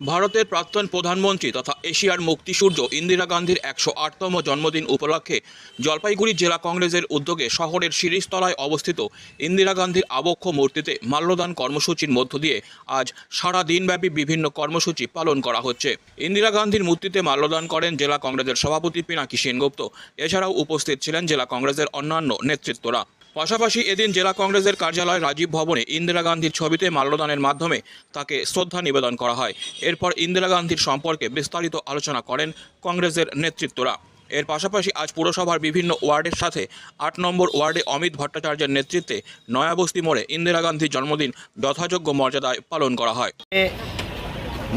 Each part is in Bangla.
ভারতের প্রাক্তন প্রধানমন্ত্রী তথা এশিয়ার মুক্তিসূর্য ইন্দিরা গান্ধীর একশো আটতম জন্মদিন উপলক্ষে জলপাইগুড়ি জেলা কংগ্রেসের উদ্যোগে শহরের শিরিষতলায় অবস্থিত ইন্দিরা গান্ধীর আবক্ষ মূর্তিতে মাল্যদান কর্মসূচির মধ্য দিয়ে আজ সারা দিনব্যাপী বিভিন্ন কর্মসূচি পালন করা হচ্ছে। ইন্দিরা গান্ধীর মূর্তিতে মাল্যদান করেন জেলা কংগ্রেসের সভাপতি পিনাকি সেনগুপ্ত। এছাড়াও উপস্থিত ছিলেন জেলা কংগ্রেসের অন্যান্য নেতৃত্বরা। পাশাপাশি এদিন জেলা কংগ্রেসের কার্যালয় রাজীব ভবনে ইন্দিরা গান্ধীর ছবিতে মাল্যদানের মাধ্যমে তাকে শ্রদ্ধা নিবেদন করা হয়। এরপর ইন্দিরা গান্ধীর সম্পর্কে বিস্তারিত আলোচনা করেন কংগ্রেসের নেতৃত্বরা। এর পাশাপাশি আজ পুরসভার বিভিন্ন ওয়ার্ডের সাথে আট নম্বর ওয়ার্ডে অমিত ভট্টাচার্যের নেতৃত্বে নয়াবস্তি মোড়ে ইন্দিরা গান্ধীর জন্মদিন যথাযোগ্য মর্যাদায় পালন করা হয়।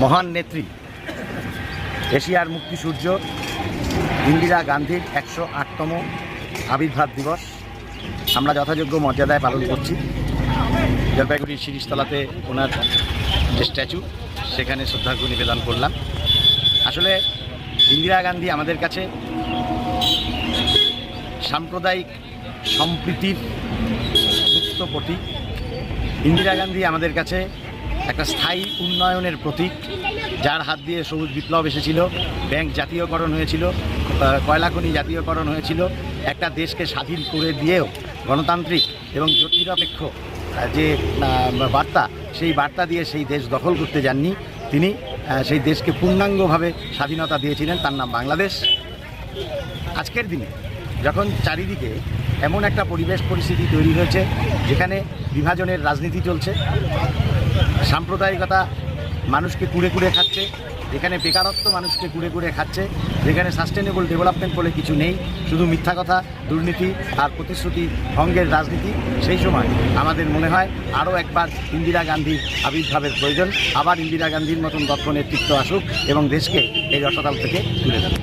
মহান নেত্রী, এশিয়ার মুক্তিসূর্য ইন্দিরা গান্ধীর একশো আটতম আবির্ভাব দিবস। আমরা যথাযোগ্য মর্যাদায় পালন করছি। জলপাইগুড়ির শিরিষতলাতে ওনার যে স্ট্যাচু, সেখানে শ্রদ্ধার্ঘ্য নিবেদন করলাম। আসলে ইন্দিরা গান্ধী আমাদের কাছে সাম্প্রদায়িক সম্প্রীতির সুস্থ প্রতীক। ইন্দিরা গান্ধী আমাদের কাছে একটা স্থায়ী উন্নয়নের প্রতীক। যার হাত দিয়ে সবুজ বিপ্লব এসেছিল ব্যাংক জাতীয়করণ হয়েছিল আহ, কয়লা খনি জাতীয়করণ হয়েছিল একটা দেশকে স্বাধীন করে দিয়েও গণতান্ত্রিক এবং জ্যোতিরপেক্ষ আহ, যে বার্তা সেই বার্তা দিয়ে সেই দেশ দখল করতে যাননি। তিনি সেই দেশকে পূর্ণাঙ্গভাবে স্বাধীনতা দিয়েছিলেন তার নাম বাংলাদেশ। আজকের দিনে যখন চারিদিকে এমন একটা পরিবেশ পরিস্থিতি তৈরি হয়েছে যেখানে বিভাজনের রাজনীতি চলছে সাম্প্রদায়িকতা মানুষকে কুড়ে কুড়ে খাচ্ছে, যেখানে বেকারত্ব মানুষকে কুড়ে কুড়ে খাচ্ছে, যেখানে সাস্টেনেবল ডেভেলপমেন্ট বলে কিছু নেই, শুধু মিথ্যা কথা, দুর্নীতি আর প্রতিশ্রুতি ভঙ্গের রাজনীতি, সেই সময় আমাদের মনে হয় আরও একবার ইন্দিরা গান্ধীর আবির্ভাবের প্রয়োজন, আবার ইন্দিরা গান্ধীর মতন দক্ষ নেতৃত্ব আসুক এবং দেশকে এই রসাতাল থেকে তুলে দেবে